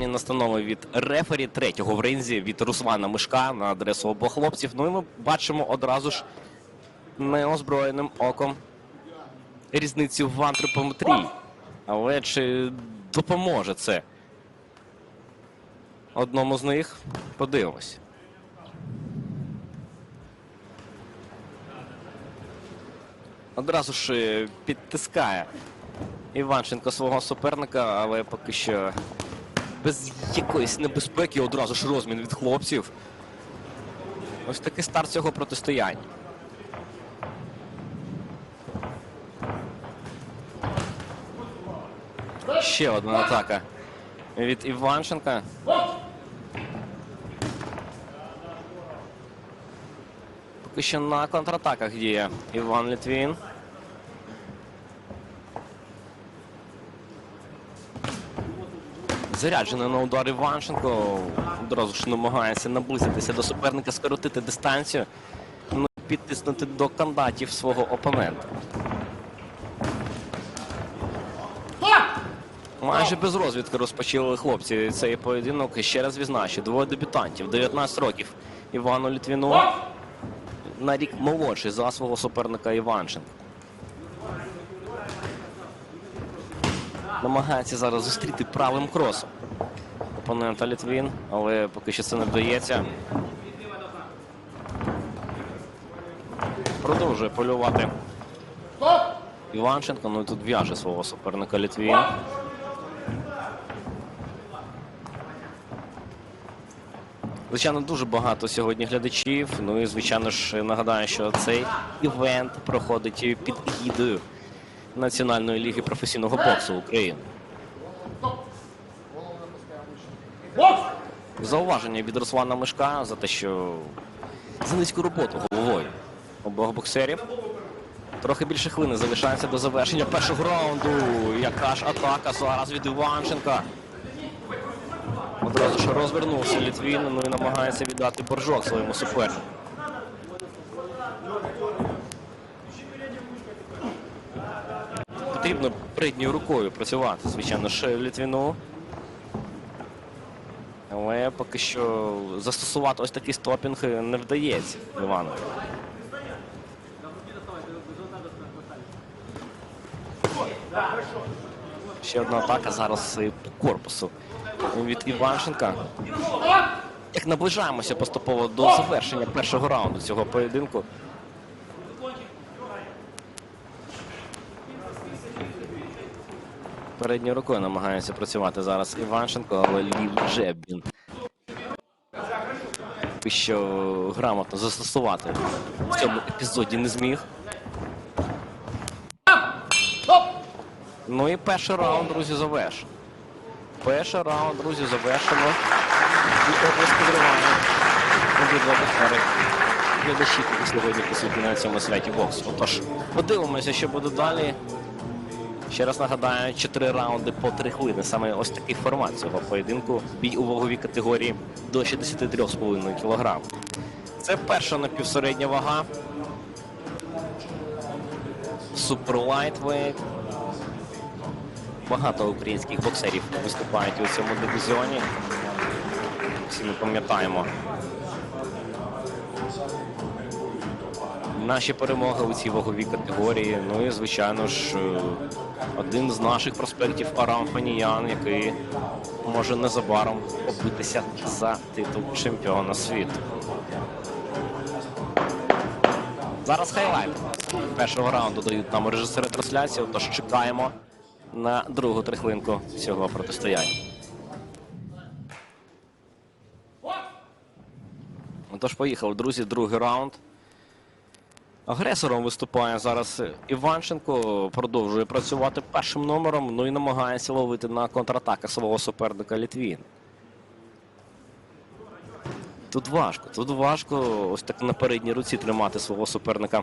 останні настанови від рефері третього в ринзі від Руслана Мишка на адресу обох хлопців. Ну і ми бачимо одразу ж неозброєним оком різницю в антропометрії. Але чи допоможе це одному з них? Подивимось. Одразу ж е, підтискає Іванченко свого суперника, але поки що без якоїсь небезпеки одразу ж розмін від хлопців. Ось такий старт цього протистояння. Ще одна атака від Іванченка. Поки що на контратаках діє Іван Літвін. Заряджений на удар Іванченко. Одразу ж намагається наблизитися до суперника, скоротити дистанцію, ну, підтиснути до кандатів свого опонента. Майже без розвідки розпочали хлопці цей поєдинок. І Ще раз відзначу, двоє дебютантів, 19 років Івану Літвіну. На рік молодший за свого суперника Іванченка. Намагається зараз зустріти правим кросом опонента Літвін, але поки що це не вдається. Продовжує полювати Іванченко, ну і тут в'яже свого суперника Літвін. Звичайно, дуже багато сьогодні глядачів. Ну і звичайно ж нагадаю, що цей івент проходить під егідою Національної ліги професійного боксу України. Зауваження від Руслана Мишка за те, що за низьку роботу головою обох боксерів. Трохи більше хвилини залишається до завершення першого раунду. Яка ж атака зараз від Іванченка. Одразу ж розвернувся Літвін, ну і намагається віддати боржок своєму супернику. Потрібно передньою рукою працювати, звичайно, ж Літвіну. Але поки що застосувати ось такий стопінг не вдається Івану. Ще одна атака зараз по корпусу від Іванченка. Як наближаємося поступово до завершення першого раунду цього поєдинку. Передньою рукою намагається працювати зараз Іванченко, але він поки що грамотно застосувати в цьому епізоді не зміг. Ну і перший раунд, друзі, завершено. Перший раунд, друзі, завершено. Обидва боксери. Глядачі сьогодні присутні на цьому святі боксу. Отож, подивимося, що буде далі. Ще раз нагадаю, 4 раунди по 3 хвилини. Саме ось такий формат цього поєдинку. Бій у ваговій категорії до 63,5 кг. Це перша напівсередня вага. Супер лайтвейт. Багато українських боксерів виступають у цьому дивізіоні. Всі ми пам'ятаємо. Наші перемоги у цій ваговій категорії. Ну і, звичайно ж, е, один з наших проспектів Арам Фаніян, який може незабаром побитися за титул чемпіона світу. Зараз хайлайт. Першого раунду дають нам режисери трансляції, тож чекаємо на другу трихлинку цього протистояння. Тож поїхав, друзі, другий раунд. Агресором виступає зараз Іванченко, продовжує працювати першим номером, ну і намагається ловити на контратаках свого суперника Літвін. Тут важко, тут важко ось так на передній руці тримати свого суперника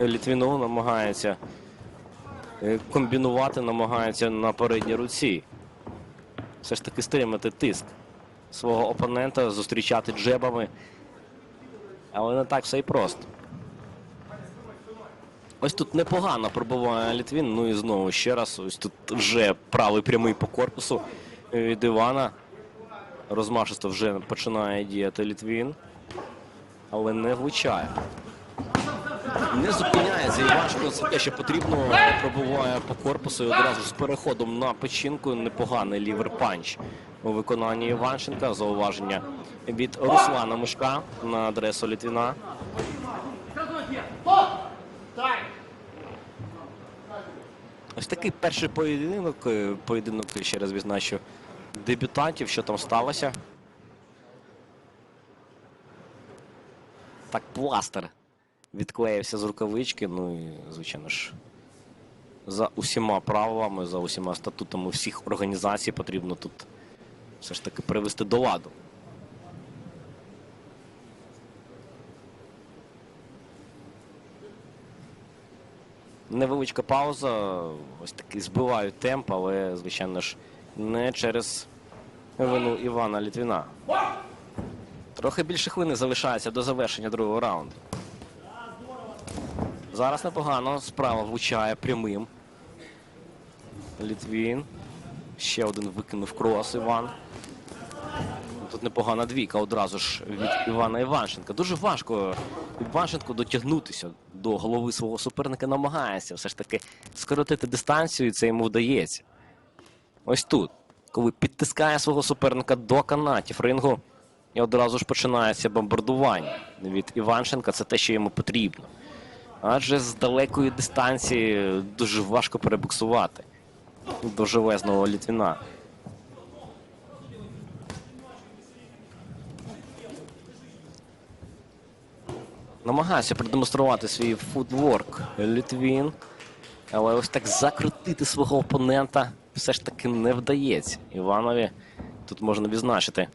Літвіну, намагається е, комбінувати, намагається на передній руці. Все ж таки стримати тиск свого опонента, зустрічати джебами. Але не так все і просто. Ось тут непогано пробуває Літвін. Ну і знову ще раз. Ось тут вже правий прямий по корпусу від Івана. Розмашисто вже починає діяти Літвін, але не влучає. Не зупиняється Івашко, це те, що потрібно, пробуває по корпусу і одразу з переходом на печінку. Непоганий лівер-панч у виконанні Іванченка. Зауваження від Руслана Мишка на адресу Літвіна. Такий перший поєдинок. е, Поєдинок ще раз відзначу дебютантів, що там сталося. Так, пластер відклеївся з рукавички. Ну і, звичайно ж, за усіма правилами, за усіма статутами всіх організацій потрібно тут все ж таки привести до ладу. Невеличка пауза, ось такий збивають темп, але, звичайно ж, не через вину Івана Літвіна. Трохи більше хвилини залишається до завершення другого раунду. Зараз непогано. Справа влучає прямим. Літвін. Ще один викинув крос Іван. Тут непогана двійка одразу ж від Івана Іванченка. Дуже важко Іванченко дотягнутися до голови свого суперника. Намагається все ж таки скоротити дистанцію, і це йому вдається. Ось тут, коли підтискає свого суперника до канатів рингу, і одразу ж починається бомбардування від Іванченка. Це те, що йому потрібно. Адже з далекої дистанції дуже важко перебуксувати до живезного Літвіна. Намагається продемонструвати свій футворк Літвін. Але ось так закрутити свого опонента все ж таки не вдається. Іванові тут можна відзначити.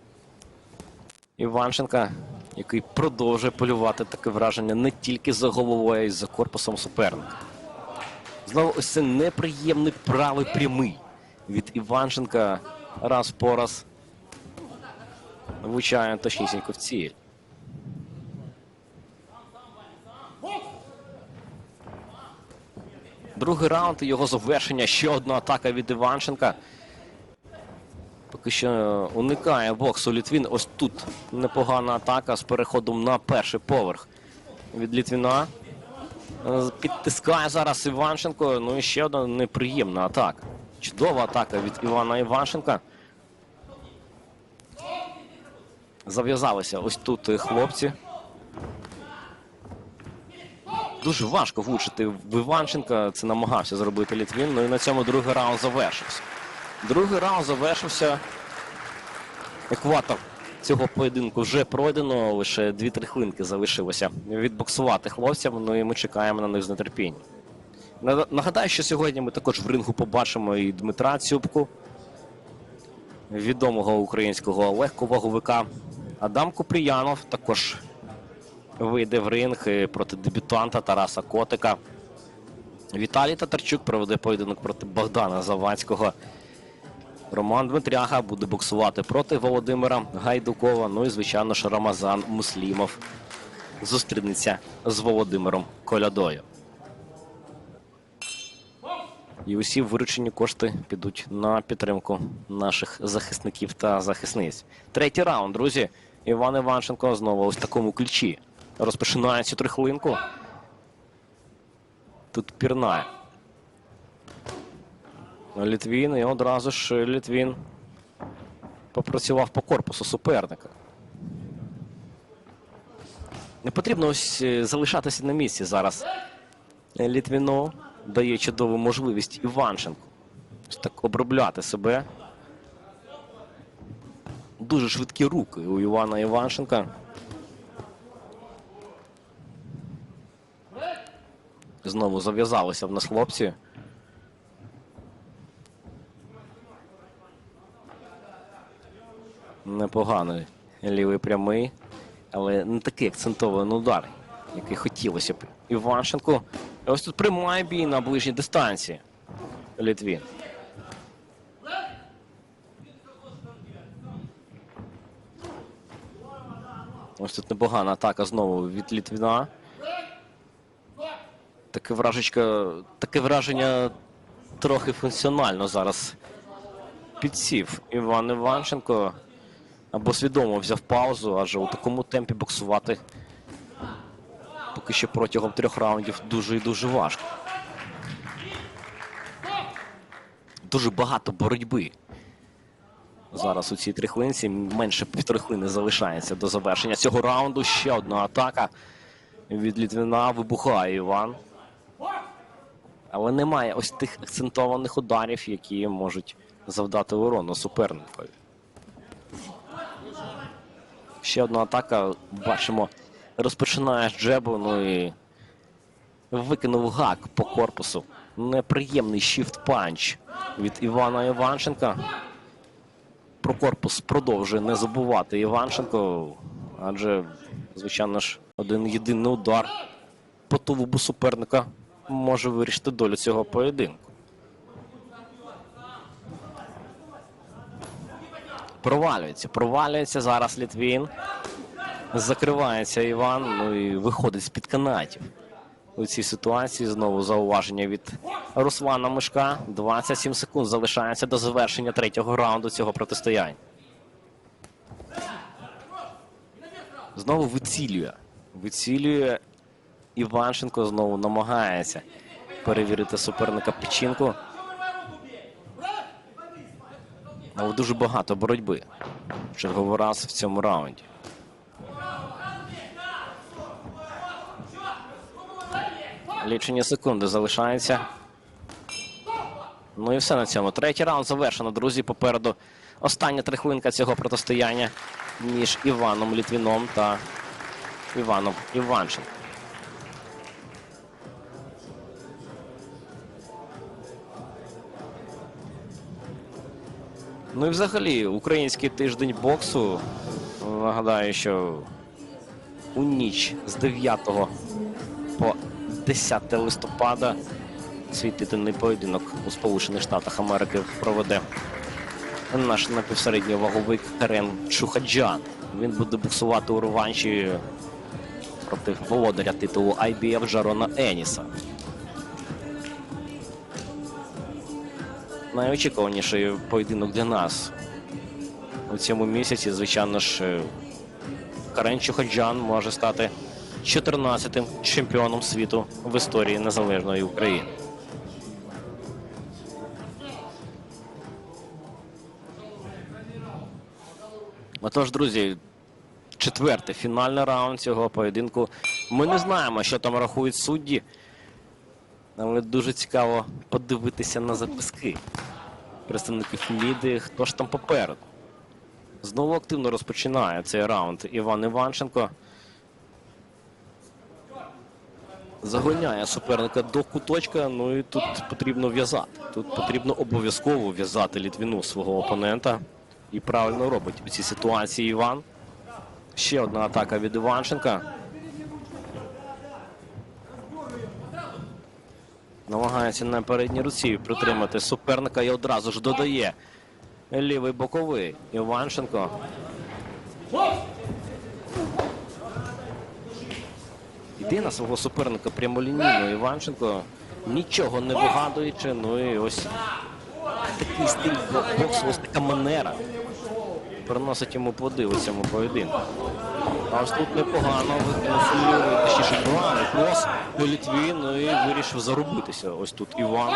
Іванченка, який продовжує полювати таке враження не тільки за головою, а й за корпусом суперника. Знову ось це неприємний правий прямий від Іванченка раз по раз влучає точнісінько в ціль. Другий раунд і його завершення. Ще одна атака від Іванченка. Поки що уникає боксу Літвін. Ось тут непогана атака з переходом на перший поверх від Літвіна. Е, Підтискає зараз Іванченко. Ну і ще одна неприємна атака. Чудова атака від Івана Іванченка. Зав'язалися ось тут е, хлопці. Дуже важко влучити в Іванченка. Це намагався зробити Літвін. Ну і на цьому другий раунд завершився. Другий раунд завершився. Екватор цього поєдинку вже пройдено. Лише 2-3 хвилинки залишилося відбоксувати хлопцям. Ну і ми чекаємо на них з нетерпінням. Нагадаю, що сьогодні ми також в рингу побачимо і Дмитра Цюбку, відомого українського легковаговика. Адам Купріянов також вийде в ринг е, проти дебютанта Тараса Котика. Віталій Татарчук проведе поєдинок проти Богдана Завадського. Роман Дмитряга буде боксувати проти Володимира Гайдукова. Ну і, звичайно ж, Рамазан Муслімов зустрінеться з Володимиром Колядою. І усі виручені кошти підуть на підтримку наших захисників та захисниць. Третій раунд, друзі. Іван Іванченко знову ось в такому ключі. Розпочинає цю трихлинку. Тут пірнає. Літвін і одразу ж Літвін попрацював по корпусу суперника. Не потрібно ось е, залишатися на місці зараз. Літвіну дає чудову можливість Іванченку. Ось так обробляти себе. Дуже швидкі руки у Івана Іванченка. Знову зав'язалися в нас хлопці. Непоганий лівий прямий, але не такий акцентований удар, який хотілося б. Іванченко. Ось тут приймає бій на ближній дистанції. Літвін. Ось тут непогана атака знову від Літвіна. Таке вражечка, таке враження трохи функціонально зараз підсів Іван Іванченко. або свідомо взяв паузу, адже у такому темпі боксувати поки що протягом трьох раундів дуже і дуже важко. Дуже багато боротьби. Зараз у цій трихлинці менше півтори хвилини залишається до завершення цього раунду. Ще одна атака від Літвіна. Вибухає Іван. Але немає ось тих акцентованих ударів, які можуть завдати урону суперникові. Ще одна атака. Бачимо, розпочинає з джебу, ну і викинув гак по корпусу. Неприємний shift панч від Івана Іванченка. Про корпус продовжує не забувати Іванченко, адже, звичайно ж, один єдиний удар по тулубу суперника може вирішити долю цього поєдинку. Провалюється, провалюється зараз Літвін. Закривається Іван, ну і виходить з-під канатів. У цій ситуації знову зауваження від Руслана Мишка. 27 секунд залишається до завершення третього раунду цього протистояння. Знову вицілює. Вицілює Іванченко знову намагається перевірити суперника печінку. Але дуже багато боротьби. Черговий раз в цьому раунді. Лічені секунди залишаються. Ну і все на цьому. Третій раунд завершено, друзі. Попереду остання трихлинка цього протистояння між Іваном Літвіном та Іваном Іванченком. Ну і взагалі, український тиждень боксу. Нагадаю, що у ніч з 9 по 10 листопада свій титульний поєдинок у Сполучених Штатах Америки проведе наш напівсередній ваговик Карен Чухаджан. Він буде буксувати у реванші проти володаря титулу IBF Джарона Еніса. Найочікуваніший поєдинок для нас у цьому місяці, звичайно ж, е, Карен Чухаджан може стати 14-тим чемпіоном світу в історії незалежної України. Отож, друзі, четвертий фінальний раунд цього поєдинку. Ми не знаємо, що там рахують судді, але дуже цікаво подивитися на записки представників Міди, хто ж там попереду. Знову активно розпочинає цей раунд Іван Іванченко. Загоняє суперника до куточка. Ну і тут потрібно в'язати. Тут потрібно обов'язково в'язати Літвіну свого опонента. І правильно робить у цій ситуації Іван. Ще одна атака від Іванченка. Намагається на передній руці притримати суперника і одразу ж додає лівий боковий Іванченко. Йде на свого суперника прямолінійно Іванченко, нічого не вигадуючи. Ну і ось такий стиль бо- боксу, ось така манера приносить йому плоди у цьому поєдинку. А ось тут непогано лівий, точніше крос у Літві, ну і вирішив зарубитися. Ось тут Іван.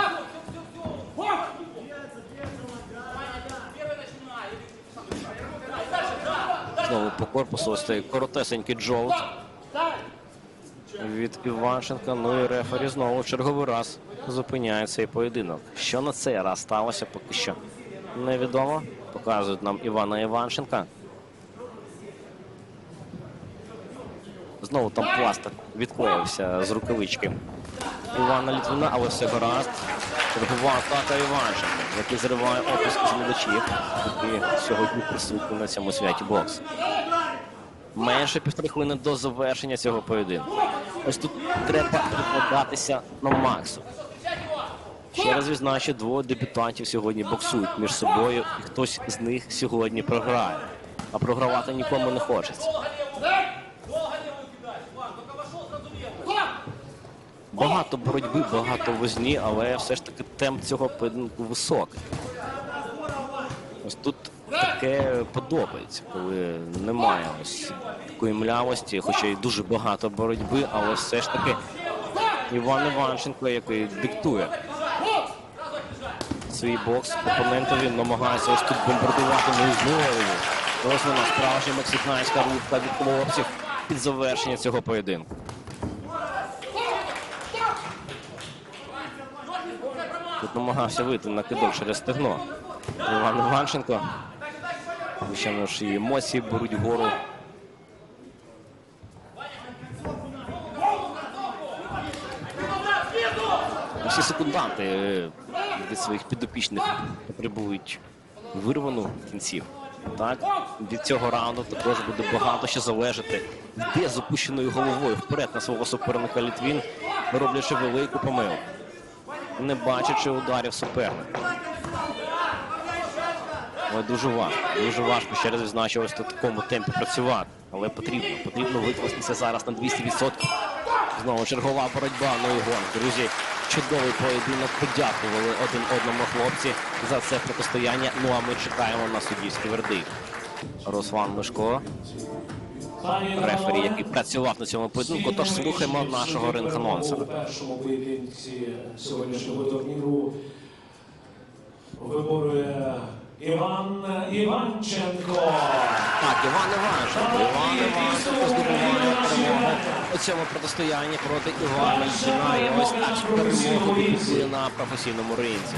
Знову по корпусу ось цей коротесенький джолт від Іванченка. Ну і рефері знову в черговий раз зупиняє цей поєдинок. Що на цей раз сталося, поки що невідомо. Показують нам Івана Іванченка. Знову там пластик відклеївся з рукавички Івана Літвина, але все гаразд. Чергова атака Іванченка, який зриває опуск з глядачів, які сьогодні присутні на цьому святі боксу. Менше півтори хвилини до завершення цього поєдинку. Ось тут треба прикладатися на максу. Ще раз відзначу, двоє дебютантів сьогодні боксують між собою, і хтось з них сьогодні програє. А програвати нікому не хочеться. Багато боротьби, багато возні, але все ж таки темп цього поєдинку високий. Ось тут таке подобається, коли немає ось такої млявості, хоча й дуже багато боротьби, але все ж таки Іван Іванченко, який диктує свій бокс опонентові, намагається ось тут бомбардувати і знову. Ось вона справжня мексиканська рубка від хлопців під завершення цього поєдинку. Намагався вийти на кидок через стегно. Іван Іванченко. Ж, і емоції беруть вгору. Всі секунданти е, від своїх підопічних потребують вирвану кінців. Так, від цього раунду також буде багато що залежати. Йде з опущеною головою вперед на свого суперника Літвін, роблячи велику помилку, не бачачи ударів суперника. Але дуже важко. Дуже важко ще раз відзначу ось в такому темпі працювати. Але потрібно. Потрібно викластися зараз на 200%. Знову чергова боротьба. Ну і гон. Друзі, чудовий поєдинок. Подякували один одному хлопці за це протистояння. Ну а ми чекаємо на суддівський вердикт. Руслан Мишко, рефері, який працював на цьому поєдинку. Тож слухаємо нашого ринг-анонсера. У першому поєдинці сьогоднішнього турніру виборує Іван Іванченко. Так, Іван Іванченко. Іван Іванченко здобуває перемогу у цьому протистоянні проти Івана Львіна. І ось так перемогу на професійному ринці.